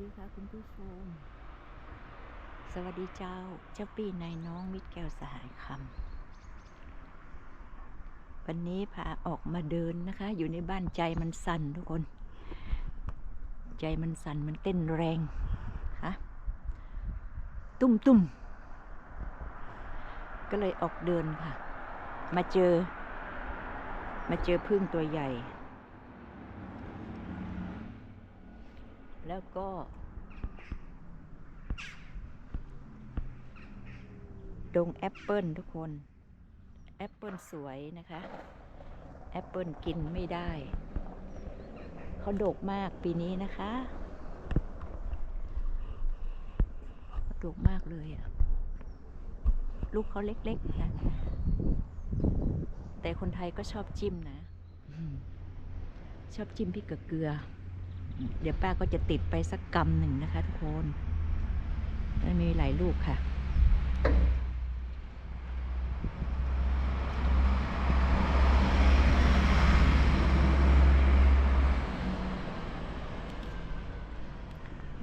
ดีค่ะคุณผู้ชม สวัสดีเจ้า เจ้าปีนายน้องมิตรแก้วสหายคำวันนี้พาออกมาเดินนะคะ อยู่ในบ้านใจมันสั่นทุกคน ใจมันสั่นมันเต้นแรงฮะตุ้มตุ้มก็เลยออกเดินค่ะ มาเจอ มาเจอพึ่งตัวใหญ่ แล้วก็ ดงแอปเปิลทุกคน แอปเปิลสวยนะคะ แอปเปิลกินไม่ได้ เขาดกมากปีนี้นะคะดกมากเลยอะลูกเขาเล็กๆนะ แต่คนไทยก็ชอบจิ้มนะ ชอบจิ้มพริกกับเกลือ เดี๋ยวป้าก็จะติดไปสักกำหนึ่งนะคะทุกคนมันมีหลายลูกค่ะ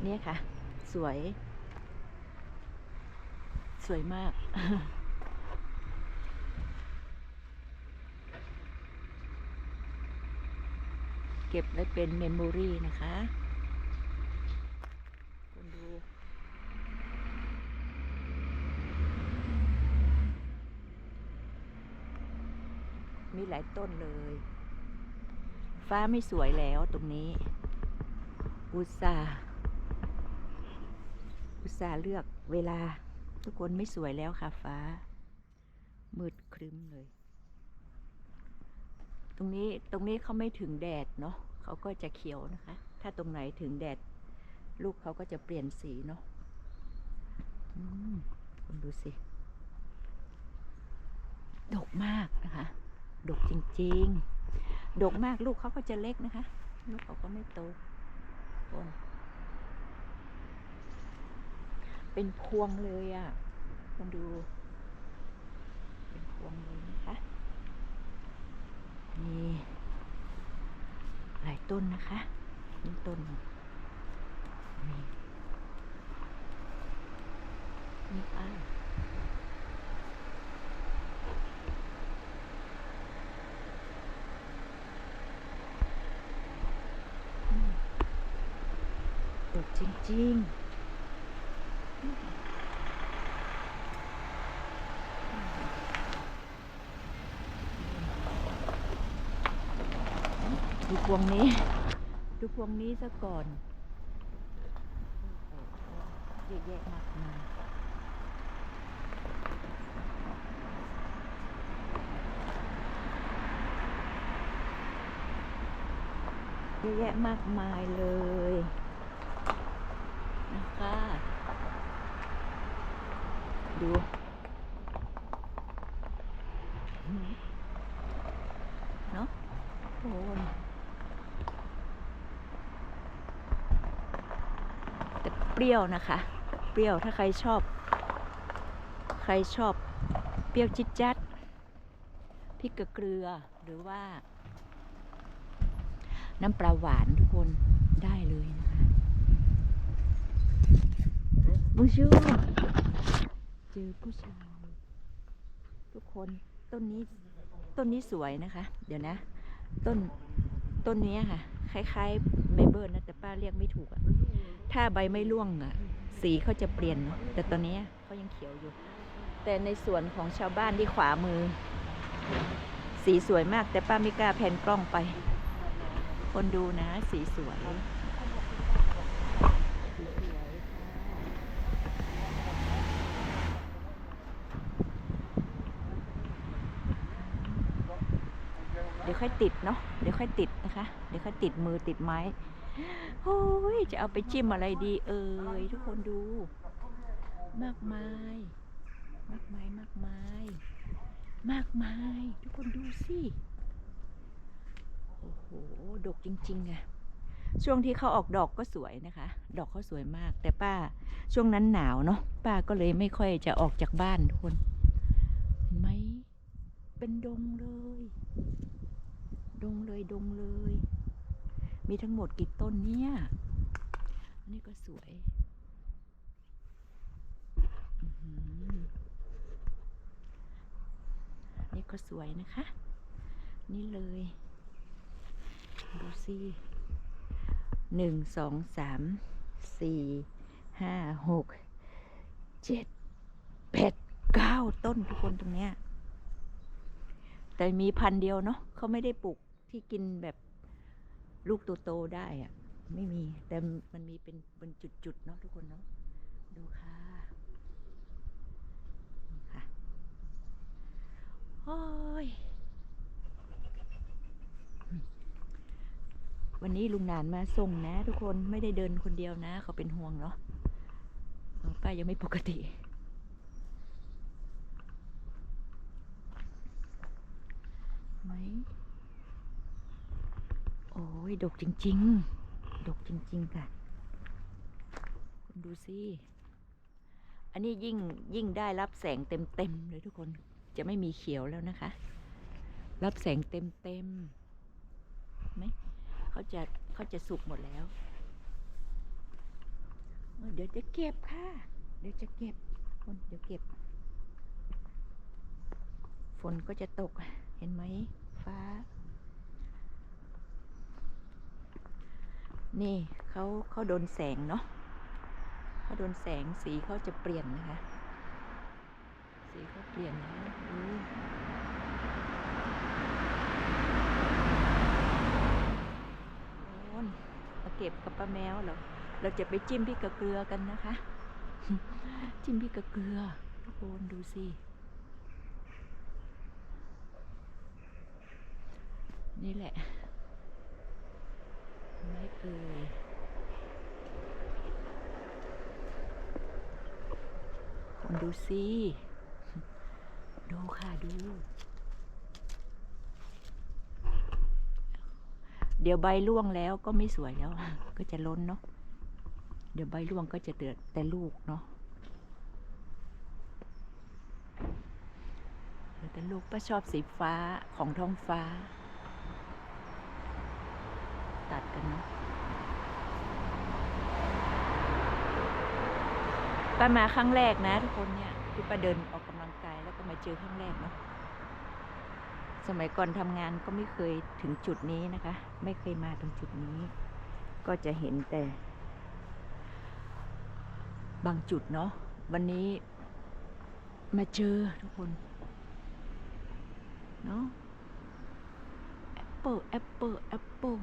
เนี่ยค่ะ สวย สวยมาก ก็บไว้เป็นเมมโมรีนะคะคุณดูมีหลายต้นเลย ฟ้าไม่สวยแล้วตรงนี้ อุตสาอุตสาเลือกเวลา ทุกคนไม่สวยแล้วค่ะฟ้า มืดครึ้มเลย ตรงนี้ตรงนี้เขาไม่ถึงแดดเนาะเขาก็จะเขียวนะคะ ถ้าตรงไหนถึงแดด ลูกเขาก็จะเปลี่ยนสีเนาะคุณดูสิ ดกมากนะคะ ดกจริง ๆ ดกมากลูกเขาก็จะเล็กนะคะ ลูกเขาก็ไม่โตคนเป็นพวงเลยอะ่ะคุณดู เป็นพวงเลย มีหลายต้นนะคะนี่ต้นนี่นี่ค่ะอืมดกจริงๆ ดูพ วงนี้ ดูพวงนี้ซะก่อนเยอะแยะมากมายเยอะแยะมากมายเลยนะคะดูอืมเนาะโอ้ย แต่เป รี้ยวนะคะ เปรี้ยวถ้าใครชอบ ใครชอบเปรี้ยวจิดจัดพริกกับเกลือหรือว่า น้ำปลาหวานทุกคนได้เลยนะคะบูชูเจอผู้ชายทุกคนต้นนี้ต้นนี้สวยนะคะ เดี๋ยวนะ ต้นต้นนี้ค่ะ คล้ายๆเมเบิลนะแต่ป้าเรียกไม่ถูกอะ ถ้าใบไม่ร่วงอะ สีเขาจะเปลี่ยน แต่ตอนนี้เขายังเขียวอยู่ แต่ในส่วนของชาวบ้านที่ขวามือ สีสวยมาก แต่ป้าไม่กล้าแพนกล้องไป คนดูนะ สีสวยเดี๋ยวค่อยติดเนาะ เดี๋ยวค่อยติดนะคะ เดี๋ยวค่อยติดมือติดไม้ โอ้ยจะเอาไปจิ้มอะไรดีเอ่ยทุกคนดู มากมาย มากมายมากมาย มากมาย ทุกคนดูสิโอ้โหดกจริงๆอะช่วงที่เขาออกดอกก็สวยนะคะ ดอกเขาสวยมาก แต่ป้าช่วงนั้นหนาวเนาะป้าก็เลยไม่ค่อยจะออกจากบ้านทุกคนเห็นไหมเป็นดงเลย ดงเลยดงเลย มีทั้งหมดกี่ต้นเนี่ย อันนี่ก็สวย นี่ก็สวยนะคะ นี่เลย ดูสิหนึ่งสองสามสี่ห้าหกเจ็ดแปดเก้าต้นทุกคนตรงเนี้ยแต่มีพันเดียวเนาะเขาไม่ได้ปลูกที่กินแบบ ลูกโตๆได้อะไม่มี แต่มันมีเป็นเป็นจุดๆเนาะทุกคนเนาะดูค่ะนี่ค่ะโอ้ยวันนี้ลุงนานมาส่งนะ ทุกคนไม่ได้เดินคนเดียวนะ เขาเป็นห่วงเนาะป้ายังไม่ปกติไหม โอ้ย ดกจริง ๆ ดกจริง ๆ ค่ะ คุณดูสิ อันนี้ยิ่งยิ่งได้รับแสงเต็ม ๆ เลยทุกคน จะไม่มีเขียวแล้วนะคะ รับแสงเต็มๆไหมเขาจะเขาจะสุกหมดแล้ว เดี๋ยวจะเก็บค่ะ เดี๋ยวจะเก็บคนเดี๋ยวเก็บ ฝนก็จะตก เห็นไหม ฟ้า นี่เขาเขาโดนแสงเนาะเขาโดนแสงสีเขาจะเปลี่ยนนะคะ สีเขาเปลี่ยนแล้วดูโอนมาเก็บกับป้าแมวเหรอเราจะไปจิ้มพริกกับเกลือกันนะคะ จิ้มพริกกับเกลือทุกคนดูสินี่แหละ ไม่เอ่ยคนดูสิดูค่ะดู เดี๋ยวใบร่วงแล้วก็ไม่สวยแล้ว ก็จะล้นเนาะเดี๋ยวใบร่วงก็จะเดือดแต่ลูกเนาะเหลือแต่ลูกป้าชอบสีฟ้าของท้องฟ้า ตัดกันเนาะป้ามาครั้งแรกนะทุกคนเนี่ยที่ป้าเดินออกกำลังกายแล้วก็มาเจอครั้งแรกเนาะสมัยก่อนทำงานก็ไม่เคยถึงจุดนี้นะคะ ไม่เคยมาตรงจุดนี้ ก็จะเห็นแต่ บางจุดเนาะวันนี้มาเจอทุกคนเนาะแอปเปิลแอปเปิลแอปเปิล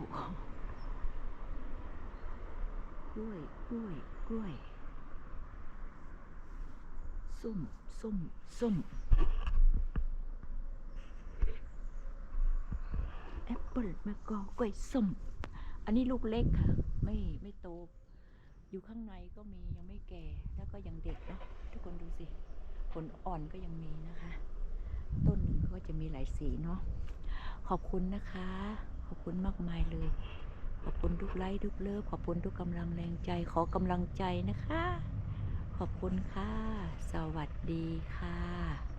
กล้วย กล้วย กล้วย ส้ม ส้ม ส้ม แอปเปิลมะกอกล้วยส้ม อันนี้ลูกเล็กค่ะ ไม่ไม่โต อยู่ข้างในก็มียังไม่แก่ แล้วก็ยังเด็กเนาะทุกคนดูสิ ผลอ่อนก็ยังมีนะคะ ต้นหนึ่งก็จะมีหลายสีเนาะ ขอบคุณนะคะ ขอบคุณมากมายเลย ขอบคุณทุกไลค์ทุกเลิฟขอบคุณทุกกำลังแรงใจขอกำลังใจนะคะ ขอบคุณค่ะ สวัสดีค่ะ